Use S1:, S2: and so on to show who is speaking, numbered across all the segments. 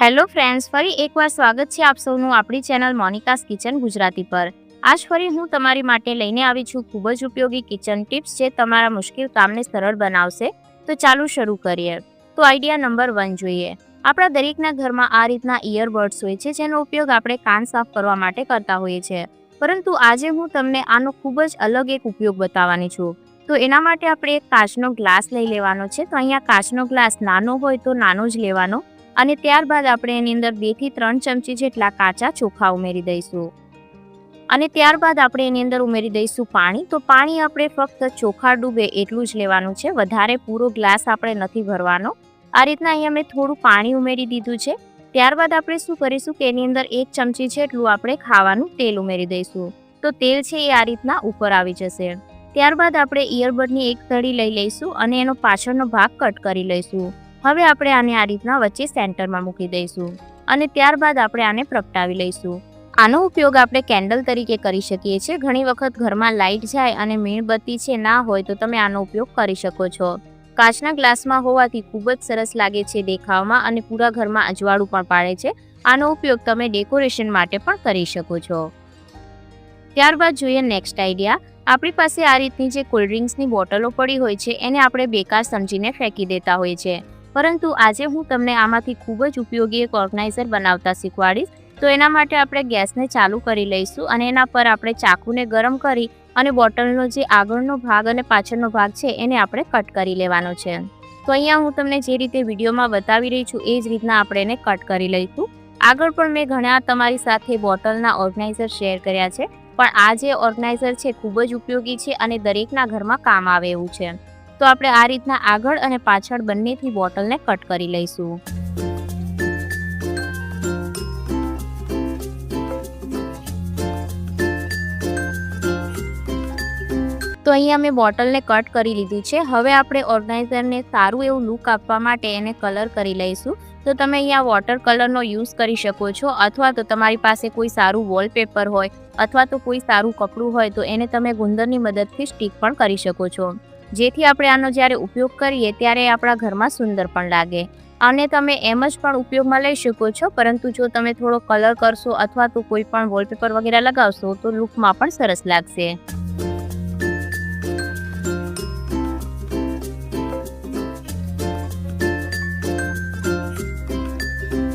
S1: Hello friends, ફરી એકવાર સ્વાગત છે આપ સૌનું આપણી ચેનલ મોનિકાસ કિચન ગુજરાતી પર. આજ ફરી હું તમારી માટે લઈને આવી છું ખૂબ જ ઉપયોગી કિચન ટિપ્સ જે તમારા મુશ્કેલ કામને સરળ બનાવશે. તો ચાલુ શરૂ કરીએ. તો આઈડિયા નંબર વન જોઈએ. આપણા દરેકના ઘરમાં આ રીતના ઇયરબડ્સ હોય છે જેનો ઉપયોગ આપણે કાન સાફ કરવા માટે કરતા હોઈએ છીએ પરંતુ આજે હું તમને આનો ખૂબ જ અલગ એક ઉપયોગ બતાવવાની છું. તો એના માટે આપણે એક કાચનો ગ્લાસ લઈ લેવાનો છે. તો અહીંયા કાચનો ગ્લાસ નાનો હોય તો નાનો જ લેવાનો. અને ત્યારબાદ આપણે એની અંદર બેથી ત્રણ ચમચી જેટલા કાચા ચોખા ઉમેરી દઈશું. અને ત્યારબાદ આપણે એની અંદર ઉમેરી દઈશું પાણી. તો પાણી આપણે ફક્ત ચોખા ડૂબે એટલું જ લેવાનું છે. વધારે પૂરો ગ્લાસ આપણે નથી ભરવાનો. આ રીતના અહીંયા મેં થોડું પાણી ઉમેરી દીધું છે. ત્યારબાદ આપણે શું કરીશું કે એની અંદર એક ચમચી જેટલું આપણે ખાવાનું તેલ ઉમેરી દઈશું. તો તેલ છે એ આ રીતના ઉપર આવી જશે. ત્યારબાદ આપણે ઇયરબડની એક તળી લઈ લઈશું અને એનો પાછળનો ભાગ કટ કરી લઈશું. હવે આપણે આને આ રીતના વચ્ચે સેન્ટરમાં મૂકી દઈશું અને ત્યારબાદ આપણે આને પ્રગટાવી લઈશું. આનો ઉપયોગ આપણે કેન્ડલ તરીકે કરી શકીએ છીએ. ઘણી વખત ઘરમાં લાઇટ જાય અને મીણબત્તી છે ના હોય તો તમે આનો ઉપયોગ કરી શકો છો. કાચના ગ્લાસમાં હોવાથી ખૂબ જ સરસ લાગે છે દેખાવમાં અને પૂરા ઘરમાં અજવાળું પણ પાડે છે. આનો ઉપયોગ તમે ડેકોરેશન માટે પણ કરી શકો છો. ત્યારબાદ જોઈએ નેક્સ્ટ આઈડિયા. આપણી પાસે આ રીતની જે કોલ્ડ્રિંક્સની બોટલો પડી હોય છે એને આપણે બેકાર સમજીને ફેંકી દેતા હોઈએ છીએ. પરંતુ આજે હું તમને આમાંથી ખૂબ જ ઉપયોગી એક ઓર્ગનાઇઝર બનાવતા શીખવાડીશ. તો એના માટે આપણે ગેસને ચાલુ કરી લઈશું અને એના પર આપણે ચાકુને ગરમ કરી અને બોટલનો જે આગળનો ભાગ અને પાછળનો ભાગ છે એને આપણે કટ કરી લેવાનો છે. તો અહીંયા હું તમને જે રીતે વિડીયોમાં બતાવી રહી છું એ જ રીતના આપણે એને કટ કરી લઈશું. આગળ પણ મેં ઘણા તમારી સાથે બોટલના ઓર્ગનાઇઝર શેર કર્યા છે, પણ આ જે ઓર્ગનાઇઝર છે ખૂબ જ ઉપયોગી છે અને દરેકના ઘરમાં કામ આવે એવું છે. તો આપણે આ રીતના આગળ અને પાછળ બંનેથી બોટલને કટ કરી લઈશું. તો અહીંયા મેં બોટલને કટ કરી લીધું છે. હવે આપણે ઓર્ગનાઇઝરને સારું એવું લુક આપવા માટે એને કલર કરી લઈશું. તો તમે અહીંયા વોટર કલરનો યુઝ કરી શકો છો અથવા તો તમારી પાસે કોઈ સારું વોલપેપર હોય અથવા તો કોઈ સારું કપડું હોય તો એને તમે ગુંદરની મદદથી સ્ટીક પણ કરી શકો છો. જેથી આપણે આનો જ્યારે ઉપયોગ કરીએ ત્યારે આપણા ઘરમાં સુંદર પણ લાગે. અને તમે એમ જ પણ ઉપયોગમાં લઈ શકો છો, પરંતુ જો તમે થોડો કલર કરશો અથવા તો કોઈ પણ વોલપેપર વગેરે લગાવશો તો લુકમાં પણ સરસ લાગશે.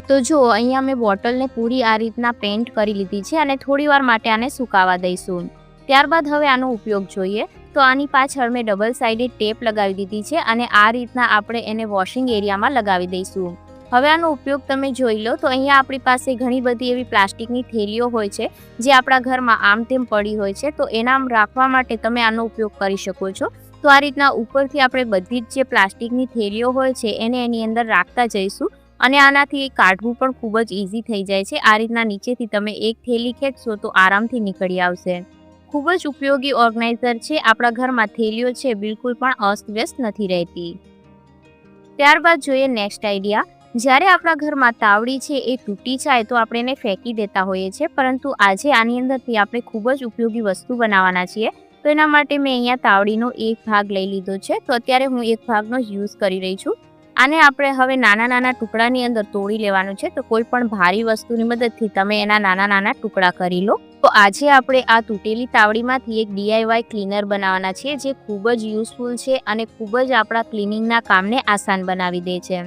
S1: તો જો, અહીંયા મેં બોટલને પૂરી આ રીતના પેન્ટ કરી લીધી છે અને થોડી વાર માટે આને સુકાવા દઈશું. ત્યારબાદ હવે આનો ઉપયોગ જોઈએ. તો આની પાછળ મેં ડબલ સાઇડેડ ટેપ લગાવી દીધી છે અને આ રીતના આપણે એને વોશિંગ એરિયામાં લગાવી દઈશું. હવે આનો ઉપયોગ તમે જોઈ લો તો અહીંયા આપણી પાસે ઘણી બધી એવી પ્લાસ્ટિકની થેલીઓ હોય છે, જે આપણા ઘરમાં આમ તેમ પડી હોય છે, તો એના રાખવા માટે તમે આનો ઉપયોગ કરી શકો છો. તો આ રીતના ઉપરથી આપણે બધી જ જે પ્લાસ્ટિકની થેલીઓ હોય છે, એને એની અંદર રાખતા જઈશું અને આનાથી કાઢવું પણ ખૂબ જ ઇઝી થઈ જાય છે. આ રીતના નીચેથી તમે એક થેલી ખેંચશો તો આરામથી નીકળી આવશે. ખૂબ જ ઉપયોગી ઓર્ગનાઇઝર છે. આપણા ઘરમાં થેલીઓ છે, બિલકુલ પણ અસ્તવ્યસ્ત નથી રહેતી. ત્યારબાદ જોઈએ નેક્સ્ટ આઈડિયા. જ્યારે આપણા ઘરમાં તાવડી છે, એ તૂટી જાય તો આપણે એને ફેંકી દેતા હોઈએ છીએ. પરંતુ આજે આની અંદરથી આપણે ખૂબ જ ઉપયોગી વસ્તુ બનાવવાના છીએ. તો એના માટે મેં અહીંયા તાવડીનો એક ભાગ લઈ લીધો છે. તો અત્યારે હું એક ભાગનો યુઝ કરી રહી છું. આને આપણે હવે નાના નાના ટુકડાની અંદર તોડી લેવાનું છે. તો કોઈ પણ ભારી વસ્તુની મદદથી તમે એના નાના નાના ટુકડા કરી લો. તો આજે આપણે આ તૂટેલી તાવડીમાંથી એક ડીઆઈવાય ક્લીનર બનાવવાના છીએ જે ખૂબ જ યુઝફુલ છે અને ખૂબ જ આપણા ક્લિનિંગના કામને આસાન બનાવી દે છે.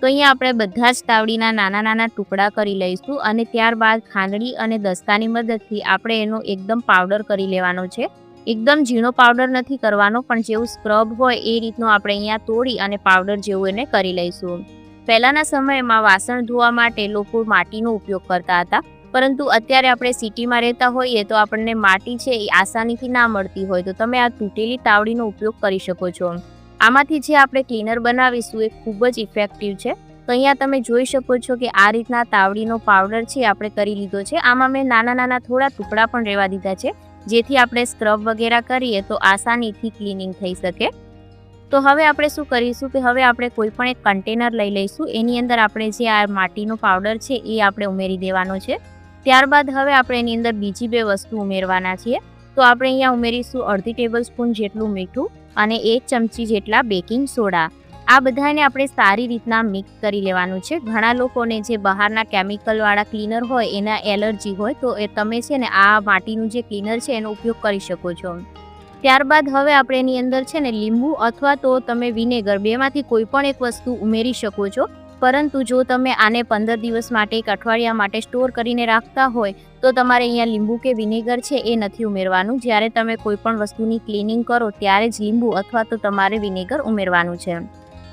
S1: તો અહીંયા આપણે બધા જ તાવડીના નાના નાના ટુકડા કરી લઈશું અને ત્યારબાદ ખાંડણી અને દસ્તાની મદદથી આપણે એનો એકદમ પાવડર કરી લેવાનો છે. એકદમ ઝીણો પાવડર નથી કરવાનો, પણ જેવું સ્ક્રબ હોય એ રીતનું આપણે અહીંયા તોડી અને પાવડર જેવું એને કરી લઈશું. પહેલાંના સમયમાં વાસણ ધોવા માટે લોકો માટીનો ઉપયોગ કરતા હતા. પરંતુ અત્યારે આપણે સિટીમાં રહેતા હોઈએ તો આપણને માટી છે એ આસાનીથી ના મળતી હોય. તો તમે આ તૂટેલી તાવડીનો ઉપયોગ કરી શકો છો. આમાંથી જે આપણે ક્લીનર બનાવીશું એ ખૂબ જ ઇફેક્ટિવ છે. તો અહીંયા તમે જોઈ શકો છો કે આ રીતના તાવડીનો પાવડર છે આપણે કરી લીધો છે. આમાં મેં નાના નાના થોડા ટુકડા પણ રહેવા દીધા છે, જેથી આપણે સ્ક્રબ વગેરે કરીએ તો આસાનીથી ક્લિનિંગ થઈ શકે. તો હવે આપણે શું કરીશું કે હવે આપણે કોઈ પણ એક કન્ટેનર લઈ લઈશું. એની અંદર આપણે જે આ માટીનો પાવડર છે એ આપણે ઉમેરી દેવાનો છે. ત્યારબાદ હવે આપણે એની અંદર બીજી બે વસ્તુ ઉમેરવાના છીએ. તો આપણે અહીંયા ઉમેરીશું અડધી ટેબલ સ્પૂન જેટલું મીઠું અને એક ચમચી જેટલા બેકિંગ સોડા. આ બધાને આપણે સારી રીતના મિક્સ કરી લેવાનું છે. ઘણા લોકોને જે બહારના કેમિકલવાળા ક્લીનર હોય, એના એલર્જી હોય, તો એ તમે છે ને આ માટીનું જે ક્લીનર છે, એનો ઉપયોગ કરી શકો છો. ત્યારબાદ હવે આપણે એની અંદર છે ને લીંબુ અથવા તો તમે વિનેગર, બેમાંથી કોઈ પણ એક વસ્તુ ઉમેરી શકો છો. પરંતુ જો તમે આને પંદર દિવસ માટે એક અઠવાડિયા માટે સ્ટોર કરીને રાખતા હોય, તો તમારે અહીંયા લીંબુ કે વિનેગર છે એ નથી ઉમેરવાનું. જ્યારે તમે કોઈ પણ વસ્તુની ક્લિનિંગ કરો, ત્યારે જ લીંબુ અથવા તો તમારે વિનેગર ઉમેરવાનું છે.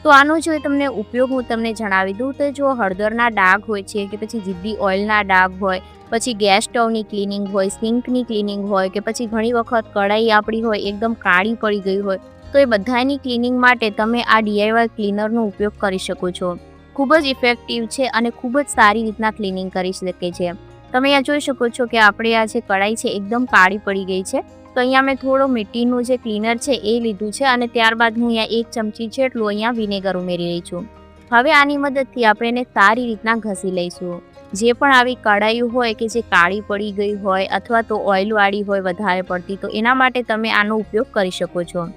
S1: તો આનો જો તમને ઉપયોગ હું તમને જણાવી દઉં તો જો હળદરના ડાઘ હોય છે કે પછી જીદ્દી ઓઇલના ડાઘ હોય, પછી ગેસ સ્ટવની ક્લિનિંગ હોય, સિંકની ક્લિનિંગ હોય કે પછી ઘણી વખત કઢાઈ આપણી હોય, એકદમ કાળી પડી ગઈ હોય, તો એ બધાની ક્લિનિંગ માટે તમે આ ડીઆઈવાય ક્લીનરનો ઉપયોગ કરી શકો છો. ખૂબ જ ઇફેક્ટિવ છે અને ખૂબ જ સારી રીતના ક્લિનિંગ કરી શકે છે. તમે અહીંયા જોઈ શકો છો કે આપણે આ જે કઢાઈ છે એકદમ કાળી પડી ગઈ છે. તો અહીંયા મેં થોડો મિટ્ટીનું જે ક્લીનર છે એ લીધું છે અને ત્યારબાદ હું અહીંયા એક ચમચી જેટલું અહીંયા વિનેગર ઉમેરી રહી છું. હવે આની મદદથી આપણે એને સારી રીતના ઘસી લઈશું. જે પણ આવી કઢાઈ હોય કે જે કાળી પડી ગઈ હોય અથવા તો ઓઇલવાળી હોય વધારે પડતી તો એના માટે તમે આનો ઉપયોગ કરી શકો છો.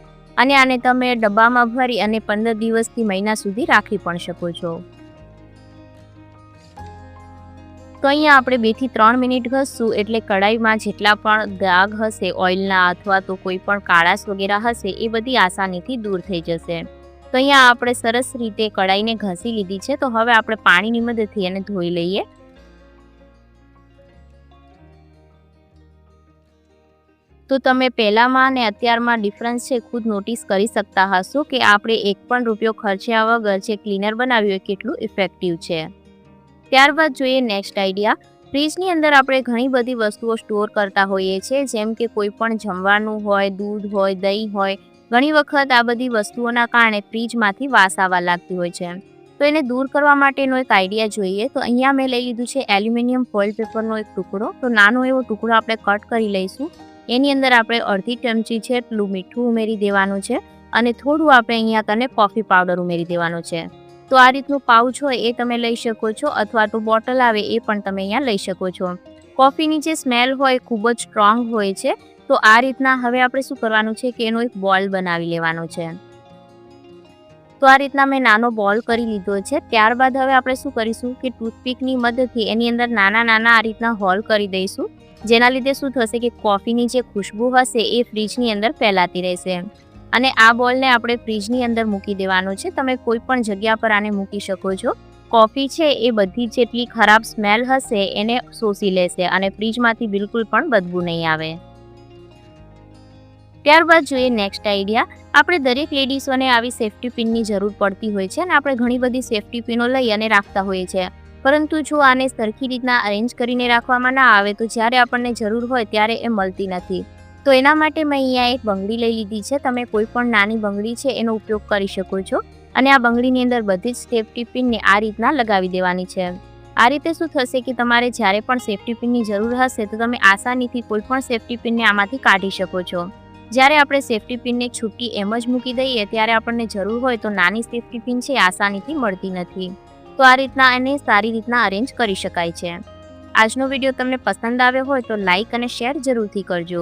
S1: અને આને તમે ડબ્બામાં ભરી અને પંદર દિવસથી મહિના સુધી રાખી પણ શકો છો. તો અહીંયા આપણે બેથી ત્રણ મિનિટ ઘસશું એટલે કઢાઈમાં જેટલા પણ દાગ હશે, ઓઇલના અથવા તો કોઈ પણ કાળાશ વગેરે હશે, એ બધી આસાનીથી દૂર થઈ જશે. તો અહીંયા આપણે સરસ રીતે કઢાઈને ઘસી લીધી છે, તો હવે આપણે પાણીની મદદથી એને ધોઈ લઈએ. તો તમે પહેલામાં અને અત્યારમાં ડિફરન્સ છે, ખુદ નોટિસ કરી શકતા હશો કે આપણે એક પણ રૂપિયો ખર્ચ્યા વગર જે ક્લીનર બનાવ્યું એ કેટલું ઇફેક્ટિવ છે. ત્યારબાદ જોઈએ નેક્સ્ટ આઈડિયા ફ્રીજની અંદર આપણે ઘણી બધી વસ્તુઓ સ્ટોર કરતા હોઈએ છીએ, જેમ કે કોઈ પણ જમવાનું હોય, દૂધ હોય, દહીં હોય, ઘણી વખત આ બધી વસ્તુઓના કારણે ફ્રીજમાંથી વાસ આવવા લાગતી હોય છે. તો એને દૂર કરવા માટેનો એક આઈડિયા જોઈએ. તો અહીંયા મેં લઈ લીધું છે એલ્યુમિનિયમ ફોઇલ પેપરનો એક ટુકડો. તો નાનો એવો ટુકડો આપણે કટ કરી લઈશું. એની અંદર આપણે અડધી ચમચી જેટલું મીઠું ઉમેરી દેવાનું છે અને થોડું આપણે અહીંયા કને કોફી પાવડર ઉમેરી દેવાનું છે. તો આ રીતનું પાઉચ હોય એ તમે લઈ શકો છો અથવા તો બોટલ આવે એ પણ તમે અહીંયા લઈ શકો છો. કોફીની જે સ્મેલ હોય ખૂબ જ સ્ટ્રોંગ હોય છે, તો આ રીતના હવે આપણે શું કરવાનું છે કે એનો એક બોલ બનાવી લેવાનો છે. તો આ રીતના મેં નાનો બોલ કરી લીધો છે, ત્યારબાદ હવે આપણે શું કરીશું કે ટૂથપીકની મદદથી એની અંદર નાના નાના આ રીતના હોલ કરી દઈશું. જેના લીધે શું થશે કે કોફીની જે ખુશ્બુ હશે એ ફ્રીજની અંદર ફેલાતી રહેશે. અને આ બોલને આપણે ફ્રીજની અંદર મૂકી દેવાનો છે. તમે કોઈ પણ જગ્યા પર આને મૂકી શકો છો. કોફી છે એ બધી જેટલી ખરાબ સ્મેલ હશે એને શોષી લેશે અને ફ્રીજમાંથી બિલકુલ પણ બદબુ નહીં આવે. ત્યારબાદ જોઈએ નેક્સ્ટ આઈડિયા. આપણે દરેક લેડીઝોને આવી સેફ્ટી પિનની જરૂર પડતી હોય છે અને આપણે ઘણી બધી સેફ્ટી પિનો લઈ અને રાખતા હોઈએ છીએ. પરંતુ જો આને સરખી રીતના અરેન્જ કરીને રાખવામાં ના આવે તો જ્યારે આપણને જરૂર હોય ત્યારે એ મળતી નથી. તો એના માટે મેં અહીંયા એક બંગડી લઈ લીધી છે. તમે કોઈ પણ નાની બંગડી છે એનો ઉપયોગ કરી શકો છો. અને આ બંગડીની અંદર બધી જ સેફ્ટી પિનને આ રીતના લગાવી દેવાની છે. આ રીતે શું થશે કે તમારે જ્યારે પણ સેફ્ટી પિનની જરૂર હશે તો તમે આસાનીથી કોઈ પણ સેફ્ટી પિનને આમાંથી કાઢી શકો છો. જ્યારે આપણે સેફ્ટી પિનને છૂટી એમ જ મૂકી દઈએ ત્યારે આપણને જરૂર હોય તો નાની સેફ્ટી પિન છે આસાનીથી મળતી નથી. તો આ રીતના એને સારી રીતના અરેન્જ કરી શકાય છે. આજનો વીડિયો તમને પસંદ આવ્યો હોય તો લાઇક અને શેર જરૂરથી કરજો.